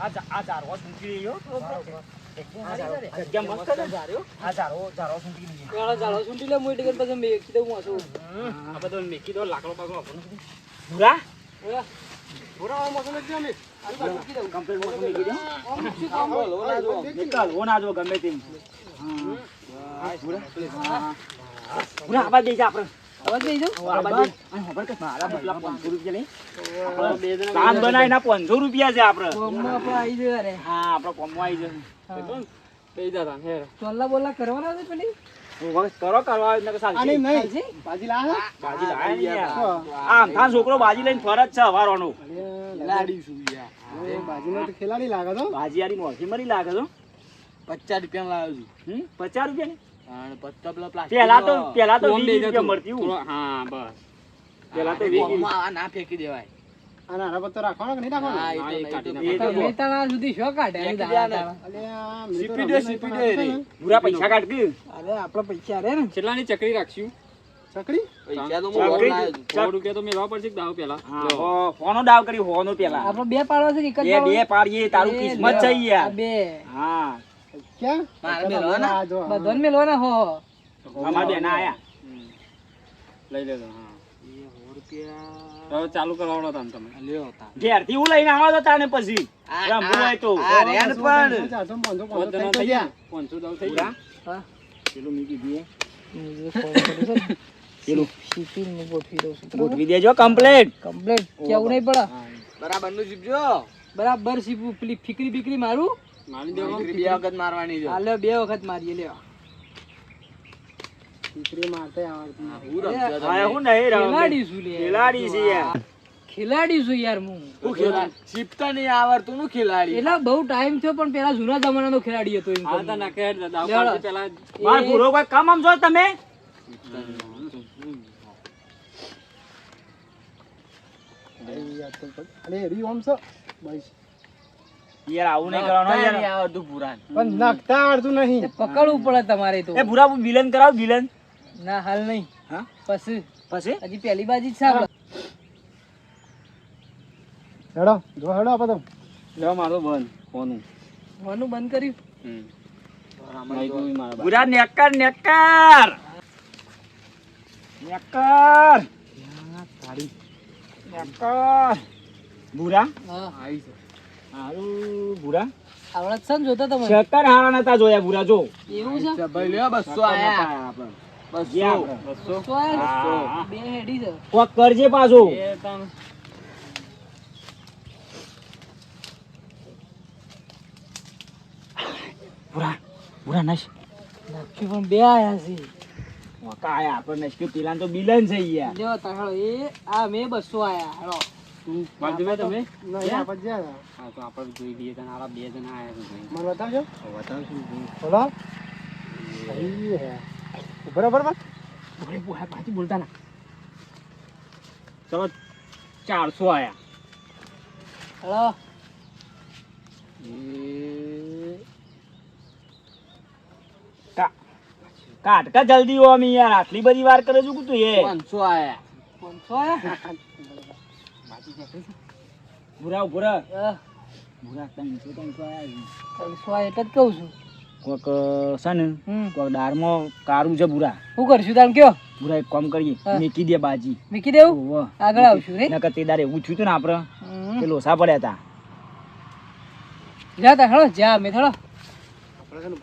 આ જા- આ ઝાડવા સૂંઘી રહ્યો તો આ. જગ્યા મસ્ત છે. આ ઝાડવો- ઝાડવો સૂંઘી રહ્યો. પેલા ઝાડો સૂંટી લે મોટી કરીને પછી મેકી દઉં વાંચું. આ બધો મેકી દો લાકડો આપો જ. આ. કમ્પ્લેટ મેકી દો. શું કામ બોલો, જો. જો ગમે તેમ. હા. આ જા આપણે. બાજુ. 500 રૂપિયા લઈ. આપણે બે જણા કામ બનાવીને 500 રૂપિયા છે જઈએ હા આપણે કોમમાં આવી જશે. ચોલ્લા બોલ્લા કરવાના છે પેલી? કરો કરવા હોય એટલે કે ચાલશે. ચાલશે? બાજી લાયા ને યાર. આમ થાન છોકરો બાજી લઈને ફરજ છે હવારોનો બાજીયારી મોંઘી મરી લાગે છો પચાસ રૂપિયા લાવ્યો છું? પચાસ રૂપિયા પચાસ પેલા તો. પેલા તો મળતી હું. હા બસ. પેલા તો ના ફેંકી દેવાય. ચકરી રાખશું? ચકડી બે પાડવા છે કે એક જ બે પાડીએ તારું કિસ્મત છે બે. હા. મારે મેળવાના? બધાને મેલવાના? હો અમાર બેન આયા. લઈ લેજો હા. હવે ચાલુ કરવાનો હતા તમે. લ્યો તા. ઘેરથી હું લઈને આવો તો તાને પછી. આ- રમવું તો. આ રેડ પણ. પાંચ જણા થઈ ગયા? પાંચસો દાવ થઈ ગયા? હા. પેલું મી કીધું હું જે ફોન કર્યો છે ને, પેલું. શીપીને હું ગોઠવી દઉં છું ગોઠવી દેજો કમ્પ્લેટ કમ્પ્લેટ કેવું નહીં પડે? બરાબરનું જીપજો બરાબર શીપું પેલી ફીકરી બીકરી મારું? મારી દેવો. બે વખત મારવાની છે. હાલે બે વખત મારીએ લ્યો. હા, હું રમતો હું નહીં રમ ખેલાડી છું ખેલાડી છે યાર. ખેલાડી છું યાર હું. હું ખેલાડી. શીપતા નહીં આવડતું નું ખેલાડી. એટલે બહુ ટાઈમ થયો પણ પેલા જૂના જમાનાનો ખેલાડી હતો એમ હા તો ના કહે દાદા પેલા. માર પૂરો કોઈ કામ આમ જો તમે? યાર આવું નહીં કરવાનું નખતા યાર. નહીં આવડતું ભૂરાને. પકડવું પડે તમારે તો. એ ભૂરા વિલન કરાવ વિલન? ના હાલ નહીં. હા? પછી? પછી? હજી પહેલી બાજી જ છે આપણે. લેવા મારો બંધ ફોનું હોવાનું બંધ કર્યું. ભૂરા નેકર! નેકર! નેકર. નેકર! ભૂરા? હા. આવી છે. હારું ભૂરા. આવડત છે ને જોતા તમે? શક્કર હારા નતા જોયા ભૂરા જો. એવું છે? ભાઈ લ્યો બસો આયા બસો. બસો? તો આ હા. બે હેડી છે. કોક કરજે પાછો. ભૂરા ભૂરા નશ નક્કી પણ બે આયા છે. કાયા આપણે નશ કે પેલા તો બિલન છે યાર. તારો એ આ મેં બસો આયા હેડો તું તમે? હા તો આપણે જોઈ લઈએ તને આરા બે જણા આયા છે ભાઈ. મને બતાવજો. બતાવશું બરાબર? ભૂરે ભૂરા પાછી બોલતા ના. ચલો ચારસો આયા. હલો. કાટ કા? જલ્દી હો અમે યાર. આટલી બધી વાર કરે છું કે તું એ? પાંચસો આયા. પાંચસો આયા? ભૂરા ભૂરા હા, ભૂરા ત્રણસો ત્રણસો આયા ત્રણસો આયા એટલે જ કહું છું. કોક છે ને કોક દારમાં કારું છે ભૂરા શું કરશું તાણ કયો? ભૂરા એક કામ કરીએ. હા. મેકી દે બાજી. મૂકી દેવું? આગળ આવશું રે નકર તે દારે એવું થયું હતું ને આપણે. કે લોસા પડ્યા હતા જા તા હળો જા મે થડો. આપણે છે ને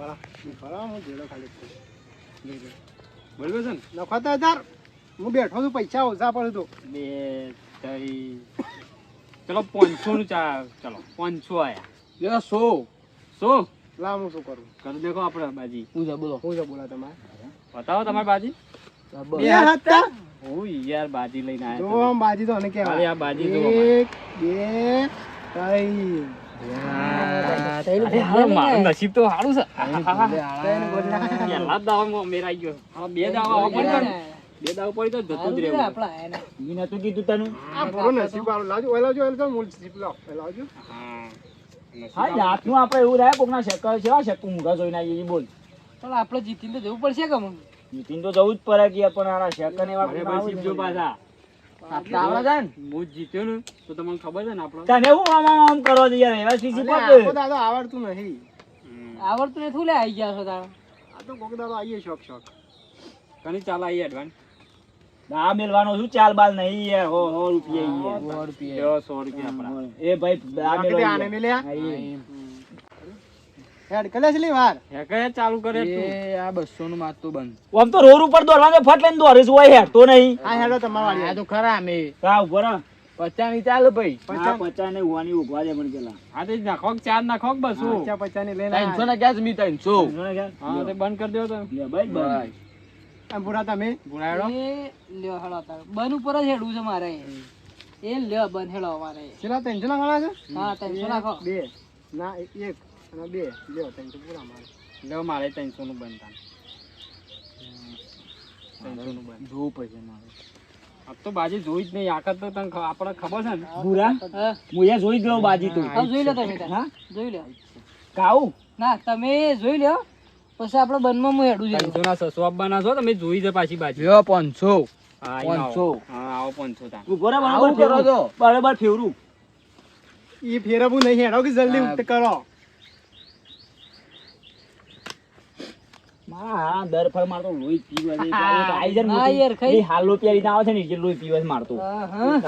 બે ત્રણ ચલો પાંચસો નું ચા ચલો પાંચસો આયા. લ્યો સો. શું કરું? કરી દેખો આપણે બાજી. હું છે બોલો. બતાવો તમારી બાજી. હું યાર બાજી લઈને આવ્યા તમે. ખાલી આ બાજી જુઓ અરે હા, મારું નસીબ તો સારું છે. જ બે દાવા તો. બે દાવ પડી તો જતો જ રહેવું. આપણા એને. ને. ઈ નતું કીધું તને? હા હા જાતનું આપણે એવું થાય કોકના શક્કર છે શક્કુ મુગા જોઈને આવીએ ઈ બોલ. પણ આપણે જીતીને તો જવું પડશે કે નીતિન તો જવું જ પડે કે પણ આના શક્કર ને એવા અરે કોકના જો પાછા. આટલા આવડે ને? હું જીત્યો ને તો તમને ખબર છે ને આપણો? આમ આમ આમ કરો છો યાર એવા સીસી અલે, પગ આખો દાડો આવડતું નહીં આવડતું નથી થોડે આવી ગયા છો તારા આ તો કોક દાડો આવીએ શોખ શોખ ઘણી ચાલ આવીએ એડવાન્સ આ મેલવાનો શું? ચાલ બાલ નહીં યાર. હો હો રૂપિયા યાર. રૂપિયા. સો રૂપિયા આપણા. એ ભાઈ આ આને મેલવાનો મેલ્યા? હા, એ. હેડ કલે છે વાર? હે કયા ચાલુ કરે તું? એ આ બસો નું મારતું બંધ. આમ તો રોડ ઉપર દોડવાનો ફટ લઈને દોડીશ હોય હેડ તો નહીં. આ હેડો તમારા આ તો ખરા અમે. કા ની ચાલુ ભાઈ. પચાસ ને ઉવાની ઉભવા દે પણ પેલા. હા તે નાખો કે ચાર નાખો બસો. પચાસ પચાસની લઈને ત્રણસો ના ક્યાં જમી ત્રણસો? હા તે બંધ કરી દેવો તો. ભાઈ ભાઈ. આમ પૂરા તમે? ભૂલાડો એ લ્યો હેડો તાર. બન ઉપર જ હેડું છે મારે. એ લ્યો બન હેડો મારે છેલ્લા ત્રણસો ના ગણા છે? હા ત્રણસો નાખો. બે. ના એક અને બે. લ્યો ત્રણસો પૂરા મારે. લ્યો મારે ત્રણસો નું બન થાય ત્રણસો નું બંધ જોવું પડશે મારે. આ તો બાજી જોઈ જ નહીં. આખત તો તને ખ- ખબર છે ને? ભૂરા? હું. એ જોઈ જ લઉં બાજી તું. જોઈ લો તમે. હા? જોઈ લો. કાઉ? ના તમે જોઈ લ્યો પછી આપણે બનમાં હું હેડું જઈએ ત્રણસો ના સસો આપવાના છો? તમે જોઈ છે પાછી બાજી. લ્યો પાંચસો હા પાંચસો. હા આવો પાંચસો તા ઊભો રહે આવું બરાબર કરો તો. ફેરવું. બરાબર ફેરું એ ફેરવવું નહીં હેડો કે જલ્દી હા. કરો. હા દર ફર મારતો લોહી પીવે છે આઈ જાય મોટી. યાર, ખાઈ. એ હાલો પ્યારીને આવે છે ને એટલે લોહી પીવે મારતો. હા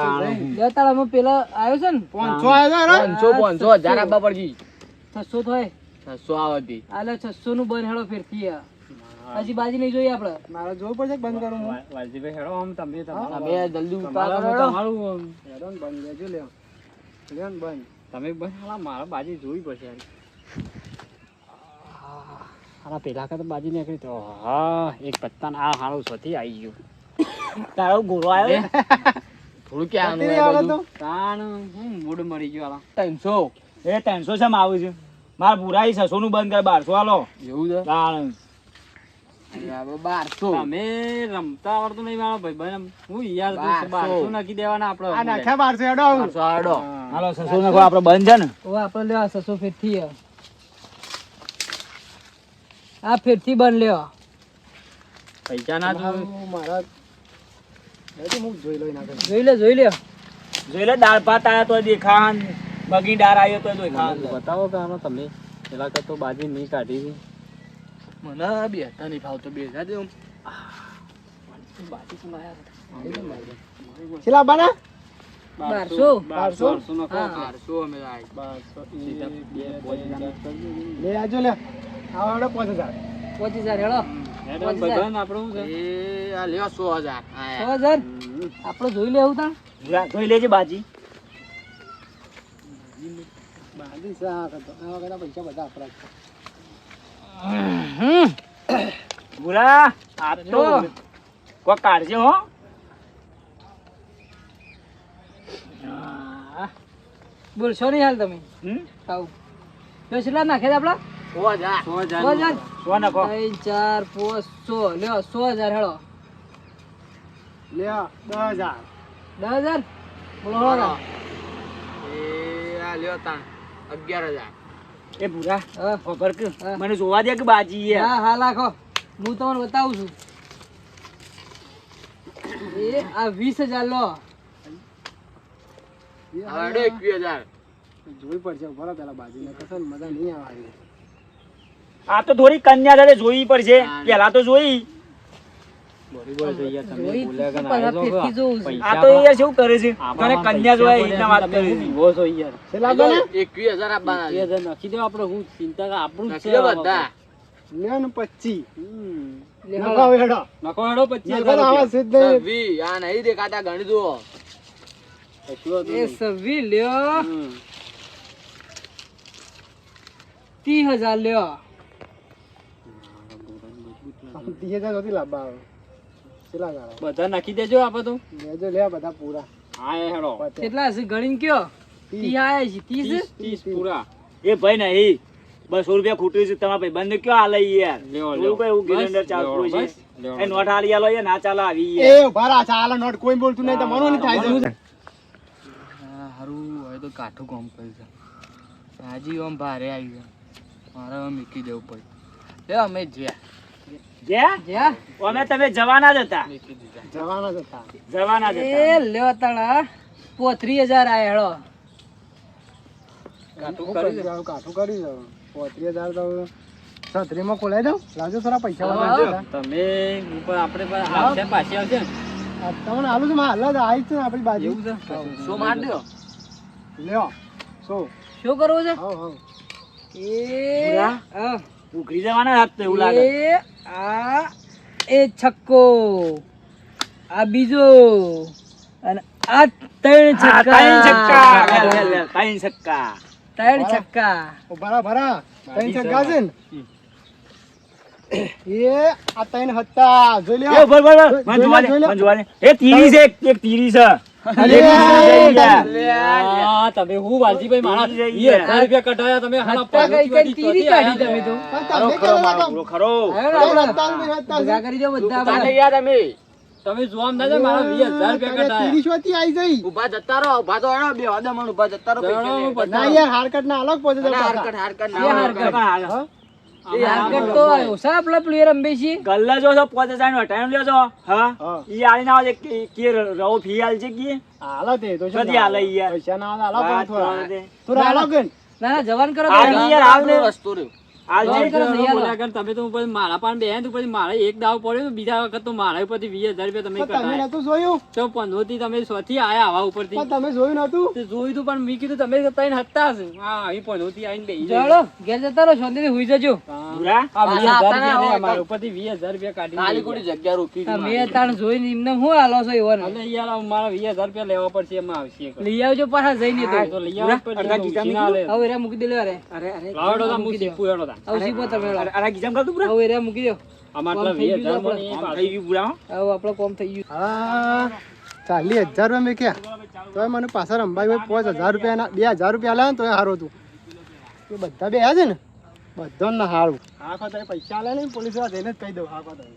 તાળામાં પેલા આવ્યો છે ને? પાંચસો આવ્યો પાંચસો પાંચસો હજાર આપવા પડશે. થાય છસો આવતી આલે છસો નું બંધ હેડો ફેરથી હજી બાજી નહીં જોઈએ આપડે. મારે જોવું પડશે બંધ કરું વા- વાલજીભાઈ હેડો આમ તમે તમે જલ્દી ઉતાર કરો. તમારું હેડો ને બંધ લેજો લ્યો. લ્યો ને બંધ. તમે બંધ હાલા મારા બાજી જોવી પડશે યાર. હાલા પેલા તો બાજી નીકળી તો હા એક પત્તા આ હાળો સોથી આવી ગયો. તારો ગોરો આવ્યો ને? થોડું ક્યાં તાણ હું મૂડ મરી ગયો હાલા. ત્રણસો. એ ત્રણસો છે આવે છે. મારા ભૂરાઈ છસો નું બંધ કરે બારસો હાલો. એવું છે? તાણ. બારસો. તમે રમતા આવડતું નહીં મારા ભાઈ હું યાર બારસો. બારસો નાખી દેવાના આ આપડે નાખ્યા બારસો હેડો. બારસો આડો હાલો છસો નાખો આપડે બંધ છે ને? ઓ આપણે લેવા છસો ફેરથી આ ફેરથી બંધ લેવા પૈસા ના. મારા જોઈ લે જોઈ લે. જોઈ લે દાળ ભાત આયા તો દેખાન બગી ડાર આવ્યો તો દેખાન બતાવો કે આમાં તમે. પેલા તો બાજી નહીં કાઢી હતી. મને બે હતા નહીં ફાવતો બે હજાર દેવું છેલ્લા બના? બારસો. બારસો? બારસો. અમે બારસો. લે આજો લે. આવો પાંચ હજાર. પાંચ હજાર હેડો. હેડો પહોંચી જાય. બધાને આપણું શું છે? એ સો હજાર. છ હજાર? આપણે જોઈ લેવું તા જોઈ લેજે બાજી. બાજી છે કરતો આ વખતે પૈસા બધા આપણા ભૂરા આ તો કોઈ કાઢજે હો. બોલશો નહીં હાલ તમે? હમ? કેટલા નાખે આપડા સો હજાર. સો હજાર. સો નાખો. ત્રણ ચાર પાંચ સો. લ્યો સો હજાર હેડો લ્યો દસ હજાર. દસ હજાર? બોલો એ આ લ્યો તાણ. અગિયાર હજાર. એ ભૂરા ખબર કે. મને જોવા દે કે બાજી યાર હા હા લાખો. હું તમને બતાવું છું. એ આ વીસ હજાર લો. આવડે એકવીસ હજાર. જોઈ પડશે ભરો પેલા બાજુ ને કસો મજા નહીં આવે આ તો થોડી કન્યા દરે જોઈ પડશે. પેલા તો જોઈ. ત્રીસ હજાર લ્યો. ત્રીસ હજાર નથી લાવવા આવે. કેટલા ગાળો? બધા નાખી દેજો આ બધું. લેજો લે બધા પૂરા. હા એ હેડો. કેટલા છે ગણીને કયો? ત્રીસ. આયા છે ત્રીસ ત્રીસ ત્રીસ પૂરા. એ ભાઈ નહીં. બસો રૂપિયા ખૂટ્યું છે તમારા ભાઈ. બંધ કયો હાલે યાર? લેવો એવું બસ, ગિલેન્ડર ચાલતું છે. એ નોટ હાલી આલો યાર ના ચાલે આવી એ ભારા ચાલે નોટ કોઈ બોલતું નહીં તો મનો નહીં થાય છે. સારું હવે તો કાઠું કામ કર્યું છે હાજી ઓમ ભારે આવી ગયો. મારે હવે દેવ દેવું પડે. એ અમે જ્યાં. અમે તમે જવાના જ હતા. જવાના જ હતા. જવાના જ હતા. એ લ્યો તાણા પોત્રી હજાર આયા હેળો કાઠું કરી દે. કાઠું કરી દઉં. પોત્રી હજાર તો છત્રીમાં ખોલાઈ દઉં? લાવજો થોડા પૈસા તમે આપણે આવશે પાછી આવશે. તમને હાલું છે હાલ જ આવી છે આપણી બાજુ. એવું માર દ્યો. લ્યો? સો શું? કરવું છે? હવ હવ. એ ઉઘરી? જવાના હતા એવું લાગે. એ આ એ છક્કો આ બીજો અને આ ત્રણ છક્કા. ત્રણ છક્કા. લે, લે, લે, ત્રણ છક્કા. ત્રણ છક્કા. ઓ ભરા ભરા. ત્રણ છક્કા છે ને? એ આ ત્રણ હતા. જોઈ ઉભર, ભર ઉભર. મને જોવા લે. મને જોવા. એ તીરી છે એક- એક તીરી છે તમે હું વાલજીભાઈ મારા જઈએ. હજાર રૂપિયા કઢાયા તમે હાલા પગ કઈ તીરી કાઢી તમે તો. ખરો, ખરો. કરી દો બધા યાર અમે. તમે જોવા ના જાય મારા 20000 રૂપિયા તારે કઢાયા. તીરી શોથી આઈ જઈ. ઊભા જતા રહો ઊભા તો રહો, બે વાદામાં ઊભા જતા રહો. ના યાર હારકટ ના અલગ અને હારકટ, હારકટ ના. હારકટ. જવાન કરો આ તો. યાર આવને. આપણો રસ્તો રહ્યો. તમે તો મારા પાસે બેહે તો પછી એક દાવ પડ્યો તો બીજા વખત તો મારા ઉપરથી વીસ હજાર રૂપિયા તમે તમે નતું જોયું? તો પંદરથી તમે સોથી આયા આવા ઉપરથી. તમે જોયું નતું જોયું તું પણ મેં કીધું તમે ત્રણ હતા હા અહીં પંદરથી આવીને બેહી ચાલો ઘેર જતા રહો શાંતિથી હુઈ જજો. પૂરા? આ વીસ હજાર પાછા હતા ને રૂપિયા હવે ને મારા ઉપરથી વીસ હજાર રૂપિયા કાઢી ખાલી જગ્યા રોકી મેં તાણ જોઈને એમને હું આલો છો એવો યાર મારા વીસ હજાર રૂપિયા લેવા પડશે એમાં આવશે લઈ આવજો પાછા જઈને હા, તો લઈ. હવે મૂકી દે લે અરે અરે લાવડો તા, હું તા. તમે અરે પૂરા? હવે રે મૂકી દો. થઈ ગયું પૂરા હવે આપણો કોમ થઈ ગયું. હા ચાલી હજાર રૂપિયા મેં ક્યાં તો મને પાછા રંભાઈ ભાઈ પાંચ હજાર રૂપિયા બે હજાર રૂપિયા લાવે ને તોય સારું હતું. એ બધા બે છે ને? બધા ને સારું હા ખોતા પૈસા લે ને પોલીસ જઈને જ કહી દઉં હા ખોતા